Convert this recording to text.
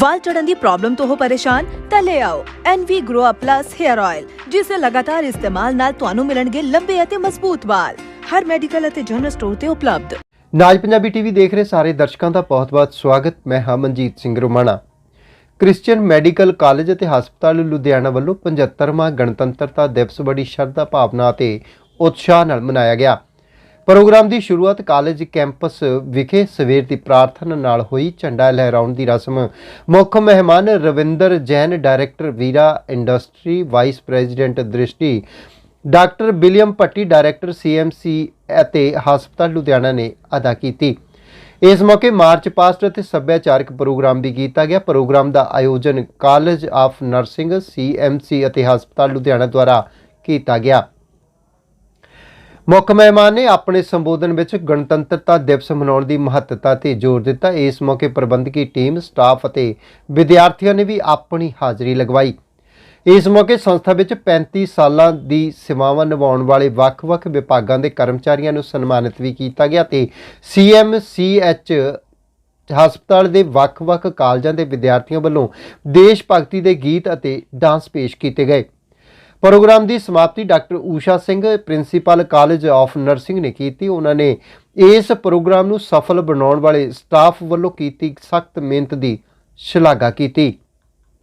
ਵਾਲ ਝੜਨ ਦੀ problem ਤੋਂ ਹੋ ਪਰੇਸ਼ਾਨ, ਤਾਂ ਲੈ ਆਓ NV Grow Up Plus Hair Oil, ਜਿਸ ਦੇ ਲਗਾਤਾਰ ਇਸਤੇਮਾਲ ਨਾਲ ਤੁਹਾਨੂੰ ਮਿਲਣਗੇ ਲੰਬੇ ਅਤੇ ਮਜ਼ਬੂਤ ਵਾਲ। ਹਰ ਮੈਡੀਕਲ ਅਤੇ ਜਨਰਲ ਸਟੋਰ ਤੇ ਉਪਲਬਧ। ਨਾਜ ਪੰਜਾਬੀ ਟੀਵੀ ਦੇਖ ਰਹੇ ਸਾਰੇ ਦਰਸ਼ਕਾਂ ਦਾ ਬਹੁਤ-ਬਹੁਤ ਸਵਾਗਤ। ਮੈਂ ਹਾਂ Manjit Singh Romana. Christian medical college ਅਤੇ ਹਸਪਤਾਲ ਲੁਧਿਆਣਾ ਵੱਲੋਂ 75ਵਾਂ ਗਣਤੰਤਰਤਾ ਦਿਵਸ ਬੜੀ ਸ਼ਰਧਾ ਭਾਵਨਾ ਅਤੇ ਉਤਸ਼ਾਹ ਨਾਲ ਮਨਾਇਆ ਗਿਆ। ਪ੍ਰੋਗਰਾਮ ਦੀ ਸ਼ੁਰੂਆਤ ਕਾਲਜ ਕੈਂਪਸ ਵਿਖੇ ਸਵੇਰ ਦੀ ਪ੍ਰਾਰਥਨਾ ਨਾਲ ਹੋਈ। ਝੰਡਾ ਲਹਿਰਾਉਣ ਦੀ ਰਸਮ ਮੁੱਖ ਮਹਿਮਾਨ Ravinder Jain, director Veera industry vice president Drishti, doctor William Bhatti, director CMC ਅਤੇ ਹਸਪਤਾਲ ਲੁਧਿਆਣਾ ਨੇ ਅਦਾ ਕੀਤੀ। ਇਸ ਮੌਕੇ ਮਾਰਚ ਪਾਸਟ ਅਤੇ ਸੱਭਿਆਚਾਰਕ ਪ੍ਰੋਗਰਾਮ ਵੀ ਕੀਤਾ ਗਿਆ। ਪ੍ਰੋਗਰਾਮ ਦਾ ਆਯੋਜਨ ਕਾਲਜ ਆਫ ਨਰਸਿੰਗ ਸੀਐਮਸੀ ਅਤੇ ਹਸਪਤਾਲ ਲੁਧਿਆਣਾ ਦੁਆਰਾ ਕੀਤਾ ਗਿਆ। ਮੁੱਖ ਮਹਿਮਾਨ ਨੇ ਆਪਣੇ ਸੰਬੋਧਨ ਵਿੱਚ ਗਣਤੰਤਰਤਾ ਦਿਵਸ ਮਨਾਉਣ ਦੀ ਮਹੱਤਤਾ ਤੇ ਜ਼ੋਰ ਦਿੱਤਾ। ਇਸ ਮੌਕੇ ਪ੍ਰਬੰਧਕੀ ਟੀਮ, ਸਟਾਫ ਅਤੇ ਵਿਦਿਆਰਥੀਆਂ ਨੇ ਵੀ ਆਪਣੀ ਹਾਜ਼ਰੀ ਲਗਵਾਈ। ਇਸ ਮੌਕੇ ਸੰਸਥਾ ਵਿੱਚ 35 ਸਾਲਾਂ ਦੀ ਸੇਵਾਵਾਂ ਨਿਭਾਉਣ ਵਾਲੇ ਵੱਖ-ਵੱਖ ਵਿਭਾਗਾਂ ਦੇ ਕਰਮਚਾਰੀਆਂ ਨੂੰ ਸਨਮਾਨਿਤ ਵੀ ਕੀਤਾ ਗਿਆ ਤੇ ਸੀਐਮਸੀਐਚ ਹਸਪਤਾਲ ਦੇ ਵੱਖ-ਵੱਖ ਕਾਲਜਾਂ ਦੇ ਵਿਦਿਆਰਥੀਆਂ ਵੱਲੋਂ ਦੇਸ਼ ਭਗਤੀ ਦੇ ਗੀਤ ਅਤੇ ਡਾਂਸ ਪੇਸ਼ ਕੀਤੇ ਗਏ। ਪ੍ਰੋਗਰਾਮ ਦੀ ਸਮਾਪਤੀ doctor Usha Singh, principal college of nursing ਨੇ ਕੀਤੀ। ਉਹਨਾਂ ਨੇ ਇਸ ਪ੍ਰੋਗਰਾਮ ਨੂੰ ਸਫਲ ਬਣਾਉਣ ਵਾਲੇ ਸਟਾਫ ਵੱਲੋਂ ਕੀਤੀ ਸਖਤ ਮਿਹਨਤ ਦੀ ਸ਼ਲਾਘਾ ਕੀਤੀ।